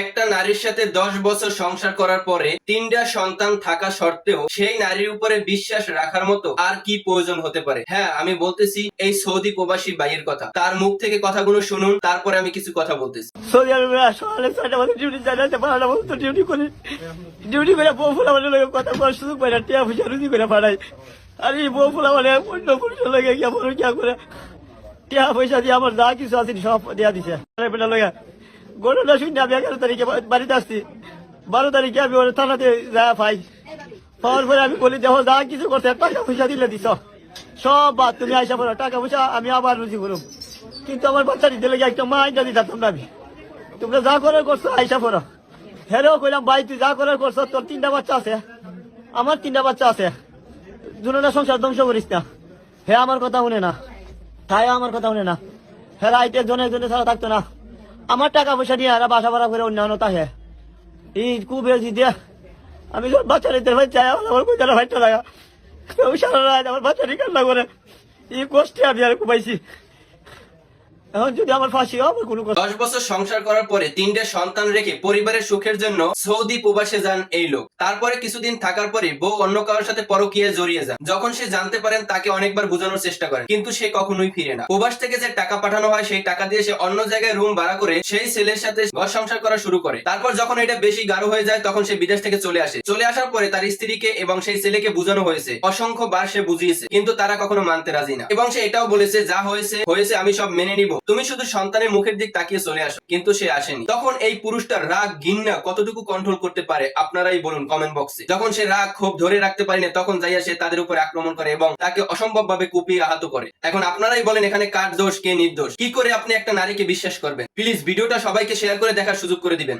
একটা নারীর সাথে দশ বছর সংসার করার পরে তিনটা সন্তান থাকা সত্ত্বেও সেই নারীর উপরে বিশ্বাস রাখার মতো আর কি প্রয়োজন হতে পারে? হ্যাঁ আমি বলতেছি এই সৌদি প্রবাসী ভাইয়ের কথা। তার মুখ থেকে কথাগুলো শুনুন, তারপরে আমি কিছু কথা বলতেছি। সৌদি আরবে সকালে ছয়টা বছর ডিউটি ডিউটি করে। ডিউটি করে বউ ফুলা কথা টিয়া রুজি করে আর এই বউ ফুলা মানে অন্য কিয়া করে? টিয়া পয়সা দিয়ে আমার যা কিছু আছে সব দেওয়া দিছে। গরুটা শুনে আমি এগারো তারিখে বাড়িতে আসছি বারো তারিখে আমি ওর থানাতে যা পাই। পাওয়ার পরে আমি বলি, দেখো, যা কিছু করতে টাকা পয়সা দিলে দিছ। সব বাদ, তুমি আইসা পড়ো, টাকা পয়সা আমি আবার রুজি করুম। কিন্তু আমার বাচ্চা দিতে লেগে একটা মা আইটা দিতাম তোমরা আমি। তোমরা যা করার করছ, আইসা পড়ো। হেরেও কইলাম, ভাই, তুই যা করার করছ, তোর তিনটা বাচ্চা আছে। আমার তিনটা বাচ্চা আছে। দুটা সংসার ধ্বংস করিস না। হে, আমার কথা শুনে না। তাই আমার কথা শুনে না। হ্যাঁ আইতে জনে জনে ছাড়া থাকতো না। আমার টাকা পয়সা নিয়ে এরা বাসা ভাড়া করে অন্যান্য তাহে এই বেশি দিয়ে, আমি সব বাচ্চা নিতে ভাই চাই, আমার কই তারা ভাইটা লাগা। সারা রাত আমার বাচ্চা নিয়ে কান্না করে। এই কষ্টে আমি আর পাইছি এখন যদি আমার ফাঁসি হয়, আমার কোনো দশ বছর সংসার করার পরে তিনটে সন্তান রেখে পরিবারের সুখের জন্য সৌদি প্রবাসে যান এই লোক। তারপরে কিছুদিন থাকার পরে বউ অন্য কারোর সাথে জড়িয়ে যান। যখন সে জানতে পারেন তাকে অনেকবার বোঝানোর চেষ্টা কিন্তু সে কখনোই ফিরে না। প্রবাস থেকে যে টাকা পাঠানো হয়, সেই টাকা দিয়ে সে অন্য জায়গায় রুম ভাড়া করে সেই ছেলের সাথে ঘর সংসার করা শুরু করে। তারপর যখন এটা বেশি গাঢ় হয়ে যায়, তখন সে বিদেশ থেকে চলে আসে। চলে আসার পরে তার স্ত্রীকে এবং সেই ছেলেকে বোঝানো হয়েছে। অসংখ্য বার সে বুঝিয়েছে, কিন্তু তারা কখনো মানতে রাজি না। এবং সে এটাও বলেছে, যা হয়েছে হয়েছে, আমি সব মেনে নিব। তুমি শুধু সন্তানের মুখের দিক তাকিয়ে চলে আসো, কিন্তু সে আসেনি। তখন এই পুরুষটার রাগ ঘিন্না কতটুকু কন্ট্রোল করতে পারে, আপনারাই বলুন কমেন্ট বক্সে যখন সে রাগ, ক্ষোভ ধরে রাখতে পারে না, তখন যাইয়া সে তাদের উপর আক্রমণ করে এবং তাকে অসম্ভব ভাবে কুপিয়ে আহত করে। এখন আপনারাই বলেন এখানে কার দোষ, কে নির্দোষ? কি করে আপনি একটা নারীকে বিশ্বাস করবেন? প্লিজ ভিডিওটা সবাইকে শেয়ার করে দেখার সুযোগ করে দিবেন।